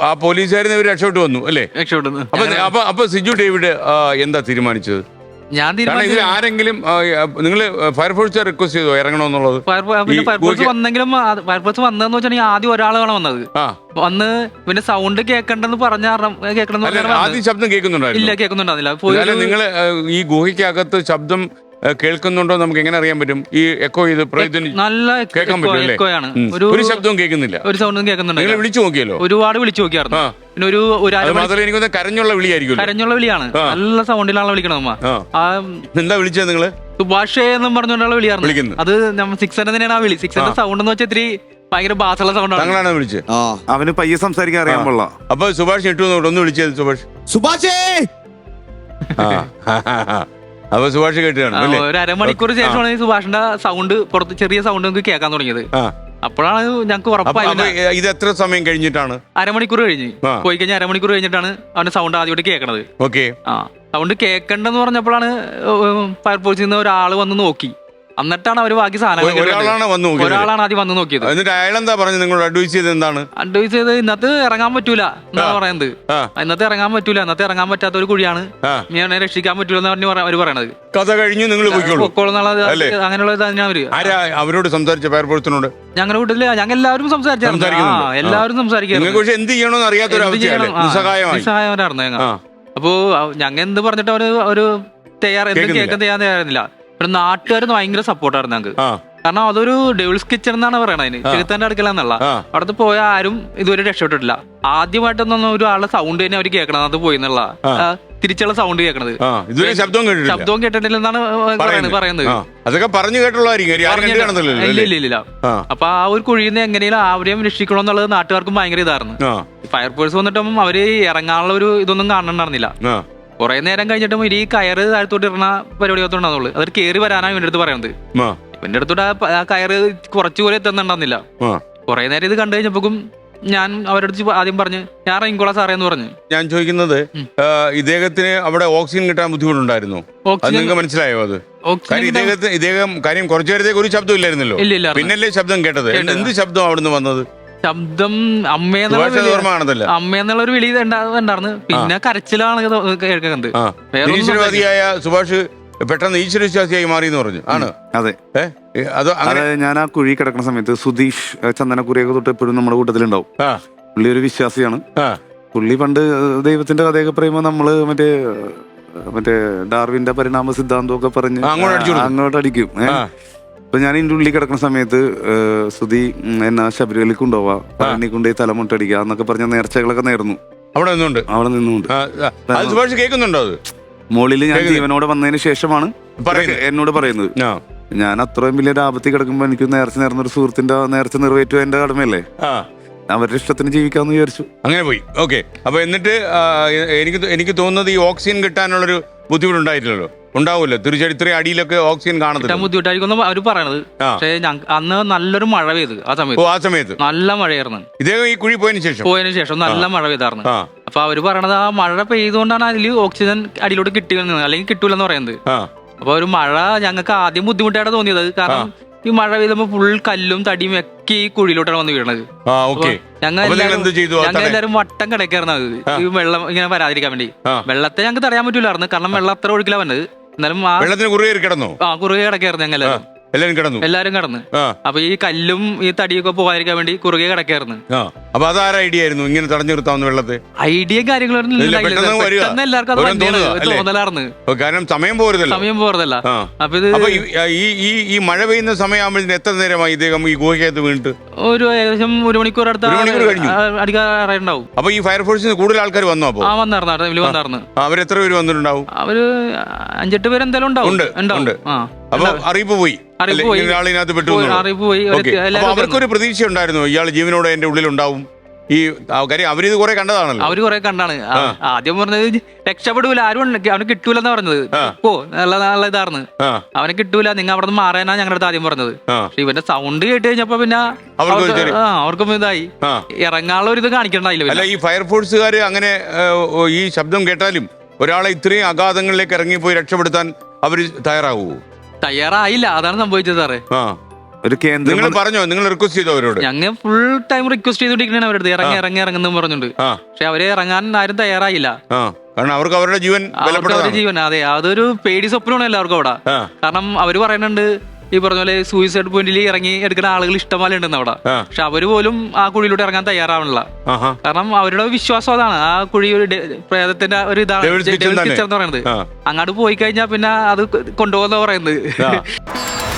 ആ പോലീസുകാരിന്ന് ഇവർ രക്ഷപ്പെട്ടു വന്നു അല്ലേ? രക്ഷപ്പെട്ടു അപ്പൊ അപ്പൊ അപ്പൊ സിജു ഡേവിഡ് ആ, എന്താ തീരുമാനിച്ചത്? ഞാൻ കാരണം ഇതിൽ തീരുമാനിച്ചു ആരെങ്കിലും നിങ്ങൾ ഫയർഫോഴ്സ് റിക്വസ്റ്റ് ചെയ്തോ ഇറങ്ങണമെന്നുള്ളത് ഫയർഫോ- പിന്നെ ഈ ഫയർഫോഴ്സ് വന്നെങ്കിലും അത് ഫയർഫോഴ്സ് വന്നതെന്ന് വെച്ചാൽ ആദ്യം ഒരാളാണ് വന്നത്. ആ. വന്ന് പിന്നെ സൗണ്ട് കേൾക്കണ്ടെന്ന് പറഞ്ഞ കാരണം കേൾക്കണമെന്ന് അല്ല ആദ്യം ശബ്ദം ഇല്ല കേൾക്കുന്നുണ്ടായിരുന്നു കേൾക്കുന്നുണ്ടായിരുന്നില്ല. പോയി അല്ല ഒരു- നിങ്ങൾ ഈ ഗുഹയ്ക്കകത്ത് ശബ്ദം കേൾക്കുന്നുണ്ടോ നമുക്ക് എങ്ങനെ അറിയാൻ പറ്റും? ഈ എക്കോ ഇത് പ്രയോജനം നല്ല കേൾക്കാൻ പറ്റും ഉം. ഒരു ശബ്ദവും കേൾക്കുന്നില്ല. ഒരു സൗണ്ടും നിങ്ങൾ കേൾക്കുന്നുണ്ട്. വിളിച്ചു നോക്കിയല്ലോ? ഒരുപാട് വിളിച്ചു നോക്കിയായിരുന്നു. പിന്നെ ഒരു ഒരു എനിക്കൊന്ന് കരഞ്ഞുള്ള വിളിയായിരിക്കും കരഞ്ഞുള്ള വിളിയാണ്. നല്ല സൗണ്ടിലാണ് വിളിക്കണം അമ്മ എന്താ വിളിച്ചത് നിങ്ങൾ? സുഭാഷ് എന്നും പറഞ്ഞുകൊണ്ടുള്ള വിളിയായിരുന്നു. അത് നമ്മ സിക്സ് തന്നെയാണ് ആ വിളി. സിക്സ് സൗണ്ട് എന്ന് വെച്ചാൽ ഇത്തിരി ഭയങ്കര ബാസുള്ള സൗണ്ടാണ് താങ്കളാണ് വിളിച്ചത്? അവന് പയ്യെ സംസാരിക്കാൻ അറിയാൻ പാടില്ല അപ്പൊ സുഭാഷ് ഇട്ടു ഒന്ന് വിളിച്ചത് സുഭാഷ്. സുഭാഷേ! ആ. അപ്പൊ സുഭാഷ് കേട്ടാണ് ഒരു അരമണിക്കൂർ ശേഷമാണ് സുഭാഷിന്റെ സൗണ്ട് പുറത്ത് ചെറിയ സൗണ്ട് നമുക്ക് കേൾക്കാൻ തുടങ്ങിയത്. അപ്പോഴാണ് ഞങ്ങൾക്ക് ഉറപ്പായത് ഇത് എത്ര സമയം കഴിഞ്ഞിട്ടാണ്? അരമണിക്കൂർ കഴിഞ്ഞ്. പോയി കഴിഞ്ഞാൽ അരമണിക്കൂർ കഴിഞ്ഞിട്ടാണ് അവന്റെ സൗണ്ട് ആദ്യമായിട്ട് കേൾക്കണത്. ഓക്കെ. ആ. സൗണ്ട് കേൾക്കണ്ടെന്ന് പറഞ്ഞപ്പോഴാണ് ഫയർഫോഴ്സിൽ നിന്ന് ഒരാൾ വന്ന് നോക്കി. എന്നിട്ടാണ് അവർ ബാക്കി സാധനങ്ങൾ ഒരാളാണ് വന്ന് നോക്കിയത്. ഒരാളാണ് ആദ്യം വന്ന് നോക്കിയത്. എന്നിട്ട് അയാൾ എന്താ പറഞ്ഞു നിങ്ങളോട് അഡ്വൈസ് ചെയ്ത് എന്താണ്? അഡ്വൈസ് ചെയ്ത് ഇന്നത്തെ ഇറങ്ങാൻ പറ്റൂല എന്നാ പറയുന്നത്. ആ. ഇന്നത്തെ ഇറങ്ങാൻ പറ്റൂല. ഇന്നത്തെ ഇറങ്ങാൻ പറ്റാത്ത ഒരു കുഴിയാണ്. ആ. രക്ഷിക്കാൻ പറ്റൂല എന്ന് പറഞ്ഞു അവർ പറയണത്. കഥ കഴിഞ്ഞു നിങ്ങൾ പോയിക്കോളൂ. പൊക്കോളെന്നുള്ളത് അല്ലേ? അങ്ങനെയുള്ള ഇതാണ് അവർ. ആരാ അവരോട് സംസാരിച്ച ഫയർഫോഴ്സിനോട് ഞങ്ങളുടെ വീട്ടിൽ ഞങ്ങൾ എല്ലാവരും സംസാരിച്ചായിരുന്നു സംസാരിക്കുന്നുണ്ട്. എല്ലാവരും നിങ്ങൾക്ക് സംസാരിക്കായിരുന്നു പക്ഷെ എന്ത് ചെയ്യണമെന്ന് അറിയാത്തൊരു എന്ത് അവസ്ഥയല്ലേ? ചെയ്യണം? ആ, നിസ്സഹായമായി. നിസ്സഹായമായിരുന്നു ഞങ്ങൾ. ആ. അപ്പോ ഞങ്ങ എന്ത് പറഞ്ഞിട്ട് അവർ ഒരു എന്തും കേൾക്കുന്നില്ല. കേൾക്കാൻ തയ്യാറ് തയ്യാറുന്നില്ല പിന്നെ നാട്ടുകാർ ഭയങ്കര സപ്പോർട്ടായിരുന്നു ഞങ്ങൾക്ക് കാരണം അതൊരു ഡെവിൾസ് കിച്ചൺ എന്നാണ് പറയണത് അതിന്. ചെറുത്താന്റെ അടുക്കല എന്നുള്ള അവിടുത്തെ പോയ ആരും ഇതുവരെ രക്ഷപ്പെട്ടിട്ടില്ല. ആദ്യമായിട്ടൊന്നും ഒരാളുടെ സൗണ്ട് തന്നെ അവർ കേൾക്കണം അത് പോയി എന്നുള്ള. തിരിച്ചുള്ള സൗണ്ട് കേൾക്കണത്. ശബ്ദവും ശബ്ദവും കേട്ടിട്ടില്ലെന്നാണ് പറയുന്നത്. പറയുന്നത്. അതൊക്കെ പറഞ്ഞു കേട്ടുള്ളതായിരിക്കും ആ. അപ്പൊ ആ ഒരു കുഴിയിൽ നിന്ന് എങ്ങനെയും അവരെയും രക്ഷിക്കണം എന്നുള്ളത് നാട്ടുകാർക്കും ഭയങ്കര ഇതായിരുന്നു. ഫയർഫോഴ്സ് വന്നിട്ടും അവർ ഇറങ്ങാനുള്ള ഒരു ഇതൊന്നും കാണണ്ടായിരുന്നില്ല കുറെ നേരം കഴിഞ്ഞിട്ടും ഇനി ഈ കയറ് താഴത്തോട്ട് ഇടുന്ന പരിപാടി ഉണ്ടാവുള്ളൂ അത് കയറി വരാനാണ് ഇവന്റെ അടുത്ത് പറയുന്നത് ഇവന്റെ അടുത്തോട്ട് ആ കയറ് കുറച്ചു പോലെ എത്തുന്നുണ്ടാവുന്നില്ല. കുറെ നേരം ഇത് കണ്ടു കഴിഞ്ഞപ്പോഴും ഞാൻ അവരടുത്ത് ആദ്യം പറഞ്ഞു ഞാൻ ഇറങ്ങിക്കോളാം സാറേ എന്ന് പറഞ്ഞു. ഞാൻ ചോദിക്കുന്നത്. ഇദ്ദേഹത്തിന് അവിടെ ഓക്സിജൻ കിട്ടാൻ ബുദ്ധിമുട്ടുണ്ടായിരുന്നു. നിങ്ങൾക്ക് മനസ്സിലായോ അത്? കാര്യം ഇദ്ദേഹത്തിന് ഇദ്ദേഹം കാര്യം കുറച്ചു നേരത്തേക്ക് ഒരു ശബ്ദം ഇല്ലായിരുന്നല്ലോ. ഇല്ല ഇല്ല പിന്നല്ലേ ശബ്ദം കേട്ടത്? കേട്ടത്. എന്ത് ശബ്ദം അവിടുന്ന് വന്നത്? ശബ്ദം അമ്മയെന്നുള്ള അമ്മയെന്നുള്ള ഒരു വിളി ഉണ്ടാ- ഉണ്ടായിരുന്നു. പിന്നെ കരച്ചിലാണ് കേൾക്കുന്നത്. സുഭാഷ് പെട്ടെന്ന് ഈശ്വരവിശ്വാസിയായി മാറി എന്ന് പറഞ്ഞു ആണ്. അതെ. അത് ഞാൻ ആ കുഴി കിടക്കുന്ന സമയത്ത് സുധീഷ് ചന്ദനക്കുരിയൊക്കെ ചന്ദനക്കുറിയൊക്കെ തൊട്ട് എപ്പോഴും നമ്മുടെ കൂട്ടത്തിലുണ്ടാവും. ആ. പുള്ളി ഒരു വിശ്വാസിയാണ്. ആ. പുള്ളി പണ്ട് ദൈവത്തിന്റെ കഥയൊക്കെ പറയുമ്പോൾ നമ്മൾ മറ്റേ മറ്റേ ഡാർവിന്റെ പരിണാമ സിദ്ധാന്തം ഒക്കെ പറഞ്ഞ് അങ്ങോട്ട് അടിക്കും. അപ്പൊ ഞാൻ ഇതിന്റെ ഉള്ളിൽ കിടക്കുന്ന സമയത്ത് ശ്രുതി എന്നാ ശബരിമലയിൽ കൊണ്ടുപോവാ. പഴനി കൊണ്ടുപോയി തലമുട്ടടിക്കുക എന്നൊക്കെ പറഞ്ഞ നേർച്ചകളൊക്കെ നേർന്നു. അവിടെ നിന്നുണ്ട്? അവിടെ സുഭാഷ് കേൾക്കുന്നുണ്ടോ അത്? മുകളിൽ ഞാൻ ജീവനോട് വന്നതിന് ശേഷമാണ്. എന്നോട് പറയുന്നത്. ഞാൻ അത്രയും വലിയ ആപത്തിൽ കിടക്കുമ്പോൾ എനിക്ക് നേർച്ച നേർന്ന ഒരു സുഹൃത്തിന്റെ നേർച്ച നിറവേറ്റുക എന്റെ കടമയല്ലേ? അവരുടെ ഇഷ്ടത്തിന് ജീവിക്കാന്ന് വിചാരിച്ചു. അങ്ങനെ പോയി. ഓക്കെ. അപ്പൊ എന്നിട്ട് എനിക്ക് എനിക്ക് തോന്നുന്നത് ഈ ഓക്സിജൻ കിട്ടാനുള്ളൊരു ബുദ്ധിമുട്ടുണ്ടായിട്ടില്ലല്ലോ? ഉണ്ടാവുമല്ലോ തീർച്ചയായിട്ടും ഇത്രയും അടിയിലൊക്കെ ഓക്സിജൻ കാണത്തില്ല. കിട്ടാൻ ബുദ്ധിമുട്ടായിരിക്കും അവർ പറയണത്. ആ. പക്ഷേ ഞങ്ങ- അന്ന് നല്ലൊരു മഴ പെയ്ത് ആ ഓ സമയത്ത് ആ സമയത്ത്. നല്ല മഴയായിരുന്നു. ഇദ്ദേഹം ഈ കുഴി പോയതിനു ശേഷം? പോയതിനു ശേഷം നല്ല മഴ പെയ്തായിരുന്നു. ആ. അപ്പൊ അവർ പറയണത് ആ മഴ പെയ്തുകൊണ്ടാണ് അതിൽ ഓക്സിജൻ അടിയിലോട്ട് കിട്ടിയെന്ന് അല്ലെങ്കിൽ കിട്ടൂലെന്ന് പറയുന്നത്. ആ. അപ്പൊ ഒരു മഴ ഞങ്ങൾക്ക് ആദ്യം ബുദ്ധിമുട്ടായിട്ട് തോന്നിയത്. കാരണം ഈ മഴ പെയ്തപ്പോ ഫുൾ കല്ലും തടിയും ഒക്കെ ഈ കുഴിയിലോട്ടാണ് വന്ന് വീണത്. ആ ഓക്കെ. ഞങ്ങൾ അപ്പൊ നിങ്ങൾ എല്ലാവരും എന്ത് ചെയ്തു? ആ ഞങ്ങൾ? എല്ലാവരും വട്ടം കിടക്കായിരുന്നു അത്. ഈ വെള്ളം ഇങ്ങനെ വരാതിരിക്കാൻ വേണ്ടി. ആ. വെള്ളത്തെ ഞങ്ങൾക്ക് തടയാൻ പറ്റൂലായിരുന്നു. കാരണം വെള്ളം അത്ര ഒഴുക്കില വന്നത്. എന്നാലും ആ വെള്ളത്തിന് കുറുകെ കിടന്നു. ആ കുറുകെ കിടക്കായിരുന്നു ഞങ്ങൾ എല്ലാരും കിടന്നു? എല്ലാരും കടന്ന്. ആ. അപ്പൊ ഈ കല്ലും ഈ തടിയൊക്കെ പോകാതിരിക്കാൻ വേണ്ടി കുറുകെ കിടക്കായിരുന്നു. ആ. അപ്പൊ അതാര ഐഡിയ ആയിരുന്നു ഇങ്ങനെ തടഞ്ഞു നിർത്താവുന്ന വെള്ളത്തെ? ഐഡിയ കാര്യങ്ങളൊന്നും ഇല്ല, ഇല്ല, പെട്ടെന്ന് വരിക. പെട്ടെന്ന് എല്ലാവർക്കും അത് ഓരോ വണ്ടിയാണ്. തോന്നുക, അല്ലേ? തോന്നലാർന്ന്. ഓ, കാരണം സമയം പോരുതല്ലോ. സമയം പോറതല്ല ആ. അപ്പൊ ഇത് അപ്പൊ ഈ- ഈ ഈ ഈ മഴ പെയ്യുന്ന സമയമാകുമ്പോഴത്തേന് എത്ര നേരമായി ഇദ്ദേഹം ഈ ഗുഹയ്ക്കകത്ത് വീണിട്ട്? ഒരു ഏകദേശം ഒരു മണിക്കൂർ അടുത്ത ഒരു മണിക്കൂർ കഴിഞ്ഞു. അടിക്കാറുണ്ടാവും അപ്പൊ ഈ ഫയർഫോഴ്സിന് കൂടുതൽ ആൾക്കാർ വന്നു അപ്പൊ? ആ വന്നായിരുന്നു ആ. ടൈമിൽ വന്നായിരുന്നു അവരെത്ര പേര് വന്നിട്ടുണ്ടാവും? അവർ അഞ്ചെട്ട് പേര് എന്തായാലും ഉണ്ടാവും. ഉണ്ട്, ഉണ്ട്. ആ. അപ്പൊ അറിയിപ്പ് പോയി. അറിയിപ്പ് പോയി. ഒരാളിനകത്ത് പെട്ടു പോയി, എന്നുള്ളത്. അറിയിപ്പ് എല്ലാവരും അവർക്കൊരു പ്രതീക്ഷ ഉണ്ടായിരുന്നു ഇയാൾ ജീവനോടെ എന്റെ ഉള്ളിൽ ഉണ്ടാവും ഈ ആ, കാര്യം അവരിത് കുറെ കണ്ടതാണല്ലോ. അവർ കൊറേ കണ്ടാണ്. ആ, ആദ്യം പറഞ്ഞത് രക്ഷപ്പെടൂല ആരും ഉണ്ട്. അവന് കിട്ടൂലെന്നാ പറഞ്ഞത്. ഓ നല്ല നല്ല ഇതാർന്ന്. ആ. അവനെ കിട്ടൂല നിങ്ങൾ അവിടെ നിന്ന് മാറാനാ ഞങ്ങളുടെ അടുത്ത് ആദ്യം പറഞ്ഞത്. ആ. പക്ഷെ ഇവന്റെ സൗണ്ട് കേട്ട് കഴിഞ്ഞപ്പോ പിന്നെ അവർക്ക് ഒരു ചെറിയ- ആ അവർക്കും ഇതായി. ആ. ഇറങ്ങാനുള്ള ഒരു ഇത് കാണിക്കണ്ടായില്ല അല്ല പിന്നെ ഈ ഫയർഫോഴ്സുകാർ അങ്ങനെ ഏ, ഓ, ഈ ശബ്ദം കേട്ടാലും ഒരാളെ ഇത്രയും അഗാധങ്ങളിലേക്ക് ഇറങ്ങിപ്പോയി രക്ഷപ്പെടുത്താൻ അവർ തയ്യാറാവുമോ തയ്യാറായില്ല. അതാണ് സംഭവിച്ചത് സാറേ. ആ ഒരു കേന്ദ്ര നിങ്ങൾ പറഞ്ഞോ നിങ്ങൾ റിക്വസ്റ്റ് ചെയ്തോ അവരോട്? ഞങ്ങൾ ഫുൾ ടൈം റിക്വസ്റ്റ് ചെയ്തോണ്ടിരിക്കണേ അവരോട് ഇറങ്ങി ഇറങ്ങി ഇറങ്ങുന്നു പറഞ്ഞുണ്ട് ആ. പക്ഷെ അവർ ഇറങ്ങാൻ ആരും തയ്യാറായില്ല. ആ കാരണം അവർക്ക് അവരുടെ ജീവൻ അവർക്ക് അവരുടെ ജീവൻ. അതെ അതൊരു പേടി സ്വപ്നമാണ് എല്ലാവർക്കും അവിടെ. ആ. കാരണം അവർ പറയുന്നുണ്ട് ഈ പറഞ്ഞ പോലെ സൂയിസൈഡ് പോയിന്റിൽ ഇറങ്ങി എടുക്കുന്ന ആളുകൾ ഇഷ്ടംപോലെ ഉണ്ടെന്ന് അവിടെ. പക്ഷെ അവർ പോലും ആ കുഴിയിലൂടെ ഇറങ്ങാൻ തയ്യാറാവണില്ല. കാരണം അവരുടെ വിശ്വാസം അതാണ്. ആ കുഴി പ്രേതത്തിന്റെ ഒരു ഇതാണ്. എന്ന് പറയുന്നത്. അങ്ങോട്ട് പോയി കഴിഞ്ഞാൽ പിന്നെ അത് കൊണ്ടുപോകുന്ന പറയുന്നത്.